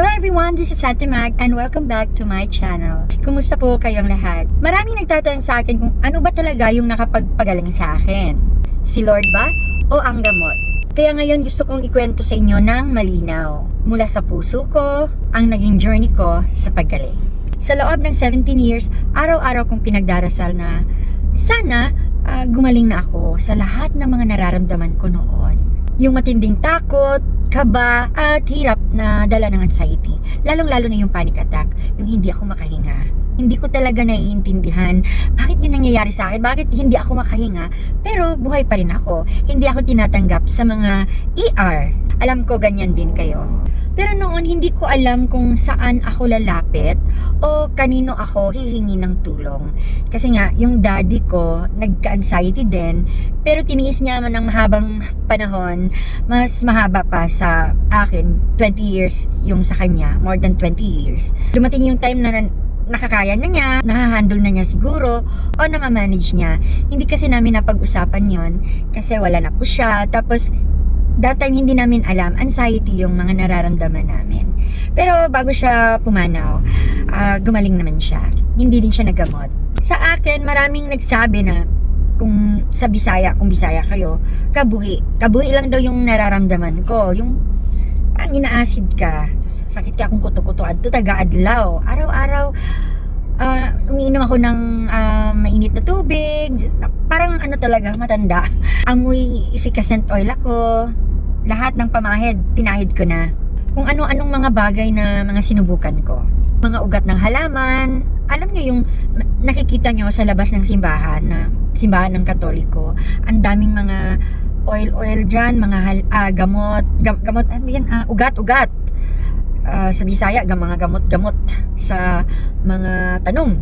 Hello everyone, this is Ate Mag and welcome back to my channel. Kumusta po kayong lahat? Maraming nagtatanong sa akin kung ano ba talaga yung nakapagpagaling sa akin. Si Lord ba o ang gamot? Kaya ngayon gusto kong ikwento sa inyo ng malinaw. Mula sa puso ko, ang naging journey ko sa paggaling. Sa loob ng 17 years, araw-araw kong pinagdarasal na sana ah, gumaling na ako sa lahat ng mga nararamdaman ko noon. Yung matinding takot, kaba, at hirap na dala ng anxiety. Lalong-lalo na yung panic attack, yung hindi ako makahinga. Hindi ko talaga naiintindihan bakit yun nangyayari sa akin, bakit hindi ako makahinga, pero buhay pa rin ako. Hindi ako tinatanggap sa mga ER. Alam ko ganyan din kayo. Pero noon hindi ko alam kung saan ako lalapit o kanino ako hihingi ng tulong. Kasi nga, yung daddy ko, nagka-anxiety din, pero tiniis niya man ng mahabang panahon, mas mahaba pa sa akin, 20 years yung sa kanya, more than 20 years. Dumating yung time na nakakaya na niya, nahahandle na niya siguro, o namamanage niya. Hindi kasi namin napag-usapan yon kasi wala na po siya. Tapos, that time hindi namin alam, anxiety yung mga nararamdaman namin. Pero bago siya pumanaw, ah, gumaling naman siya. Hindi din siya nagamot. Sa akin, maraming nagsabi na kung sa Bisaya, kung Bisaya kayo, kabuhi. Kabuhi lang daw yung nararamdaman ko. Yung parang inaasid ka. Sakit ka kung kuto-kuto. Adto taga-adlaw. Araw-araw, ah, umiinom ako ng ah, mainit na tubig. Parang ano talaga, matanda. Amoy efficacent oil ako. Lahat ng pamahid, pinahid ko na. Kung ano-anong mga bagay na mga sinubukan ko. Mga ugat ng halaman. Alam niyo yung nakikita nyo sa labas ng simbahan na simbahan ng Katoliko. Ang daming mga oil-oil dyan, mga hal- ah, gamot, gam- gamot, ano yan, ah, ugat-ugat. Ah, sa Bisaya, mga gamot-gamot sa mga tanong.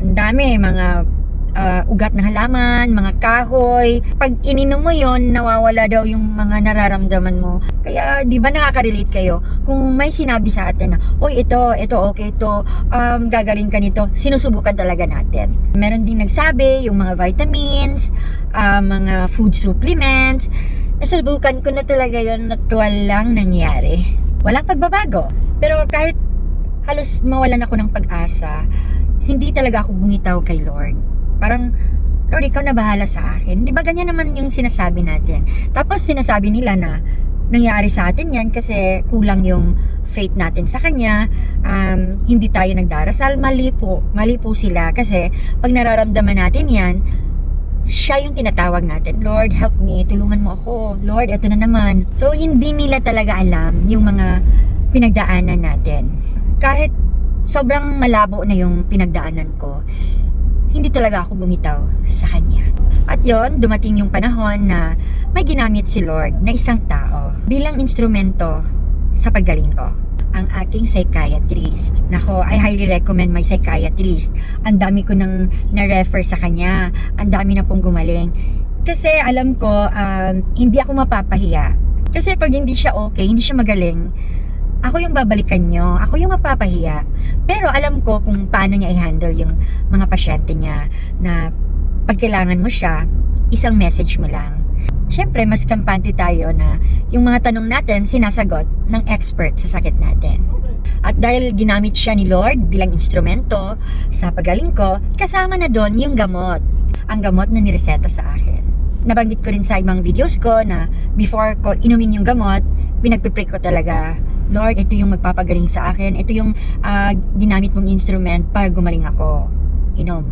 Ang dami, mga ah, ugat ng halaman, mga kahoy. Pag ininom mo yon nawawala daw yung mga nararamdaman mo. Kaya, di ba nakaka-relate kayo? Kung may sinabi sa atin na, Uy, ito, ito, okay, ito, um, gagaling ka nito, sinusubukan talaga natin. Meron din nagsabi, yung mga vitamins, ah, mga food supplements, nasubukan ko na talaga yon at walang nangyari. Walang pagbabago. Pero kahit halos mawalan ako ng pag-asa, hindi talaga ako bumitaw kay Lord. Parang, Lord, ikaw na bahala sa akin. Di ba ganyan naman yung sinasabi natin? Tapos sinasabi nila na nangyari sa atin yan kasi kulang yung faith natin sa Kanya. Um, hindi tayo nagdarasal. Mali po. Mali po sila kasi pag nararamdaman natin yan, siya yung tinatawag natin. Lord, help me. Tulungan mo ako. Lord, ito na naman. So, hindi nila talaga alam yung mga pinagdaanan natin. Kahit sobrang malabo na yung pinagdaanan ko, hindi talaga ako bumitaw sa kanya. At yon dumating yung panahon na may ginamit si Lord na isang tao bilang instrumento sa paggaling ko ang aking psychiatrist. Nako, I highly recommend my psychiatrist. Ang dami ko nang na-refer sa kanya. Ang dami na pong gumaling. Kasi alam ko, um, hindi ako mapapahiya. Kasi pag hindi siya okay, hindi siya magaling, ako yung babalikan nyo. Ako yung mapapahiya. Pero alam ko kung paano niya i-handle yung mga pasyente niya na pag kailangan mo siya, isang message mo lang. Siyempre, mas kampante tayo na yung mga tanong natin sinasagot ng expert sa sakit natin. At dahil ginamit siya ni Lord bilang instrumento sa pagaling ko, kasama na doon yung gamot. Ang gamot na nireseta sa akin. Nabanggit ko rin sa ibang videos ko na before ko inumin yung gamot, pinagpipray ko talaga Lord, ito yung magpapagaling sa akin. Ito yung ah, ginamit mong instrument para gumaling ako. Inom.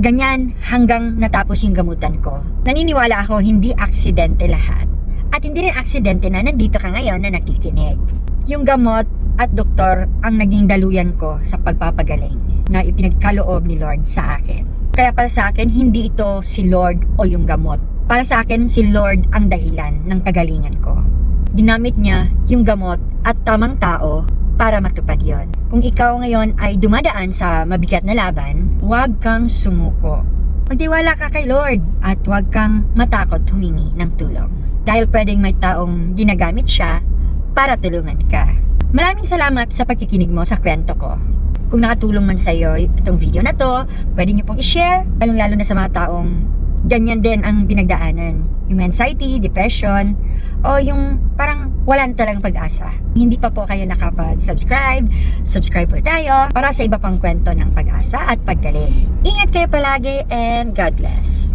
Ganyan hanggang natapos yung gamutan ko. Naniniwala ako hindi aksidente lahat. At hindi rin aksidente na nandito ka ngayon na nakikinig. Yung gamot at doktor ang naging daluyan ko sa pagpapagaling na ipinagkaloob ni Lord sa akin. Kaya para sa akin, hindi ito si Lord o yung gamot. Para sa akin, si Lord ang dahilan ng kagalingan ko ginamit niya yung gamot at tamang tao para matupad yon. Kung ikaw ngayon ay dumadaan sa mabigat na laban, huwag kang sumuko. Magtiwala ka kay Lord at huwag kang matakot humingi ng tulong. Dahil pwedeng may taong ginagamit siya para tulungan ka. Maraming salamat sa pagkikinig mo sa kwento ko. Kung nakatulong man sa iyo itong video na to, pwede niyo pong i-share, lalong lalo na sa mga taong ganyan din ang pinagdaanan. Yung anxiety, depression, o yung parang wala na talagang pag-asa. Hindi pa po kayo nakapag-subscribe, subscribe po tayo para sa iba pang kwento ng pag-asa at paggaling. Ingat kayo palagi and God bless.